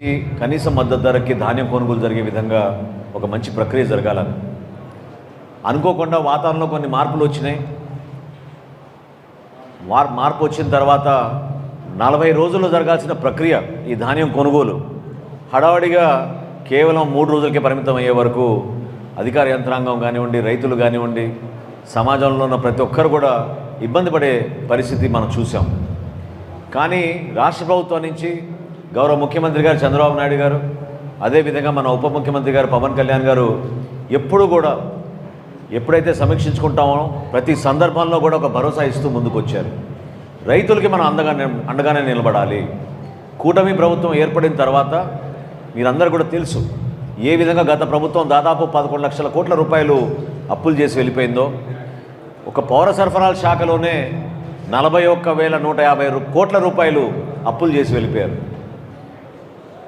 కనీస మద్దతు ధరకి ధాన్యం కొనుగోలు జరిగే విధంగా ఒక మంచి ప్రక్రియ జరగాలని. అనుకోకుండా వాతావరణంలో కొన్ని మార్పులు వచ్చినాయి. మార్ మార్పు వచ్చిన తర్వాత నలభై రోజుల్లో జరగాల్సిన ప్రక్రియ ఈ ధాన్యం కొనుగోలు హడావడిగా కేవలం మూడు రోజులకే పరిమితం అయ్యే వరకు అధికార యంత్రాంగం కానివ్వండి రైతులు కానివ్వండి సమాజంలో ఉన్న ప్రతి ఒక్కరు కూడా ఇబ్బంది పడే పరిస్థితి మనం చూసాం. కానీ రాష్ట్ర ప్రభుత్వం నుంచి గౌరవ ముఖ్యమంత్రి గారు చంద్రబాబు నాయుడు గారు అదేవిధంగా మన ఉప ముఖ్యమంత్రి గారు పవన్ కళ్యాణ్ గారు ఎప్పుడు కూడా ఎప్పుడైతే సమీక్షించుకుంటామో ప్రతి సందర్భంలో కూడా ఒక భరోసా ఇస్తూ ముందుకొచ్చారు. రైతులకి మనం అండగా అండగానే నిలబడాలి. కూటమి ప్రభుత్వం ఏర్పడిన తర్వాత మీరందరూ కూడా తెలుసు ఏ విధంగా గత ప్రభుత్వం దాదాపు పదకొండు లక్షల కోట్ల రూపాయలు అప్పులు చేసి వెళ్ళిపోయిందో. ఒక పౌర సరఫరాల శాఖలోనే నలభై ఒక్క వేల నూట యాభై కోట్ల రూపాయలు అప్పులు చేసి వెళ్ళిపోయారు.